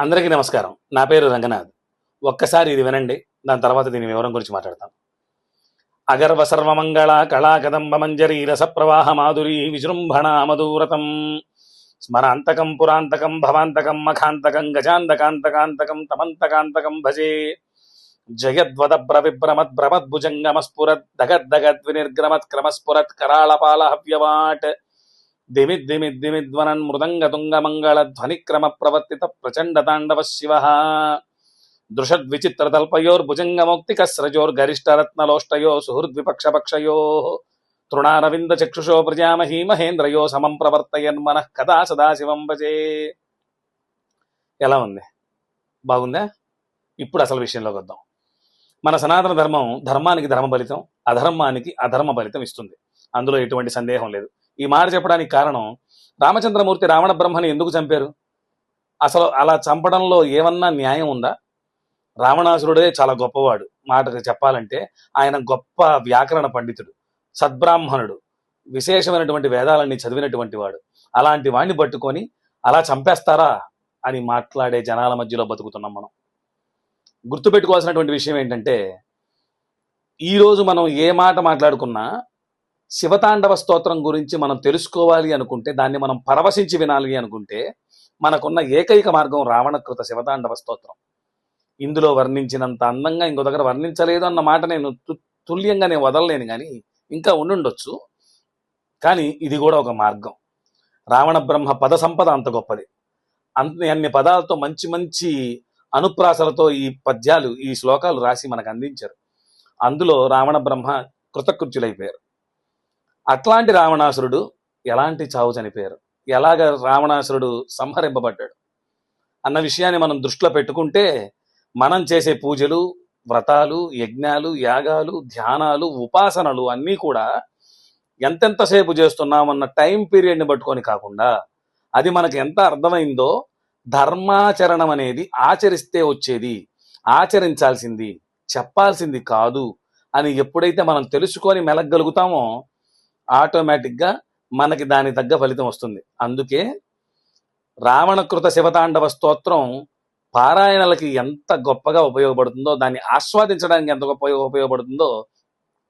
అందరికీ నమస్కారం. నా పేరు రంగనాథ్. ఒక్కసారి ఇది వినండి దాని తర్వాత దీని వివరం గురించి మాట్లాడతాం. అగర్వ సర్వమంగళ కళాకదంబ మంజరీ రస ప్రవాహ మాధురీ విజృంభణ మధురతం. స్మరాంతకం పురాంతకం భవాంతకం మఖాంతకం గజాంతకాంతకాంతకం తమంతకాంతకం భజే. జయద్వద బ్రవిభ్రమద్ భ్రమద్భుజంగమస్ఫురత్ దగద్దగద్ క్రమస్ఫురత్ కరాళపాల హవ్యవాట్ దిమిద్ దిమి ధ్వనన్ మృదంగ తుంగ మంగళ ధ్వనిక్రమ ప్రవర్తిత ప్రచండ తాండవ శివ దృషద్ విచిత్ర తల్పయోర్భుజంగమౌక్తిక రత్నలోష్టయో సుహృద్విపక్ష సుహృద్విపక్షపక్షయో తృణారవింద చక్షుషో ప్రజామహీ మహేంద్రయో సమం ప్రవర్తయన్ మనః కదా సదాశివం భజే ఎలా ఉంది? బాగుందా? ఇప్పుడు అసలు విషయంలోకి వద్దాం. మన సనాతన ధర్మం ధర్మానికి ధర్మ ఫలితం అధర్మానికి అధర్మ ఫలితం ఇస్తుంది. అందులో ఎటువంటి సందేహం లేదు. ఈ మాట చెప్పడానికి కారణం రామచంద్రమూర్తి రావణ బ్రహ్మని ఎందుకు చంపారు? అసలు అలా చంపడంలో ఏమన్నా న్యాయం ఉందా? రావణాసురుడే చాలా గొప్పవాడు. మాటకు చెప్పాలంటే ఆయన గొప్ప వ్యాకరణ పండితుడు సద్బ్రాహ్మణుడు విశేషమైనటువంటి వేదాలన్నీ చదివినటువంటి వాడు. అలాంటి వాణ్ణి పట్టుకొని అలా చంపేస్తారా అని మాట్లాడే జనాల మధ్యలో బతుకుతున్నాం మనం. గుర్తుపెట్టుకోవాల్సినటువంటి విషయం ఏంటంటే ఈరోజు మనం ఏ మాట మాట్లాడుకున్నా శివతాండవ స్తోత్రం గురించి మనం తెలుసుకోవాలి అనుకుంటే దాన్ని మనం పరవశించి వినాలి అనుకుంటే మనకున్న ఏకైక మార్గం రావణకృత శివతాండవ స్తోత్రం. ఇందులో వర్ణించినంత అందంగా ఇంకో దగ్గర వర్ణించలేదు అన్న మాట నేను తు- తుల్యంగా నేను వదలలేను కానీ ఇంకా ఉండుండొచ్చు. కానీ ఇది కూడా ఒక మార్గం. రావణ బ్రహ్మ పద సంపద అంత గొప్పది. అన్ని అన్ని పదాలతో మంచి మంచి అనుప్రాసలతో ఈ పద్యాలు ఈ శ్లోకాలు రాసి మనకు అందించారు. అందులో రావణ బ్రహ్మ కృతకృత్యులైపోయారు. అట్లాంటి రావణాసురుడు ఎలాంటి చావు చనిపోయారు? ఎలాగ రావణాసురుడు సంహరింపబడ్డాడు? అన్న విషయాన్ని మనం దృష్టిలో పెట్టుకుంటే మనం చేసే పూజలు వ్రతాలు యజ్ఞాలు యాగాలు ధ్యానాలు ఉపాసనలు అన్నీ కూడా ఎంతెంతసేపు చేస్తున్నామన్న టైం పీరియడ్ని పట్టుకొని కాకుండా అది మనకు ఎంత అర్థమైందో ధర్మాచరణం అనేది ఆచరిస్తే వచ్చేది ఆచరించాల్సింది చెప్పాల్సింది కాదు అని ఎప్పుడైతే మనం తెలుసుకొని మెలగలుగుతామో ఆటోమేటిక్గా మనకి దాని తగ్గ ఫలితం వస్తుంది. అందుకే రావణకృత శివతాండవ స్తోత్రం పారాయణలకి ఎంత గొప్పగా ఉపయోగపడుతుందో దాన్ని ఆస్వాదించడానికి ఎంత గొప్ప ఉపయోగపడుతుందో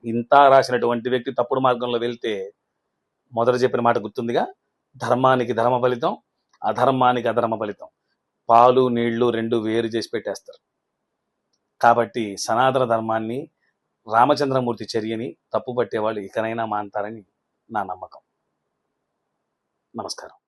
ఇంత రాసినటువంటి వ్యక్తి తప్పుడు మార్గంలో వెళ్తే మొదట చెప్పిన మాట గుర్తుందిగా? ధర్మానికి ధర్మ ఫలితం అధర్మానికి అధర్మ ఫలితం. పాలు నీళ్ళు రెండు వేరు చేసి పెట్టేస్తారు. కాబట్టి సనాతన ధర్మాన్ని రామచంద్రమూర్తి చర్యని తప్పు పట్టేవాళ్ళు ఇకనైనా మాంటారని నా నమ్మకం నమస్కారం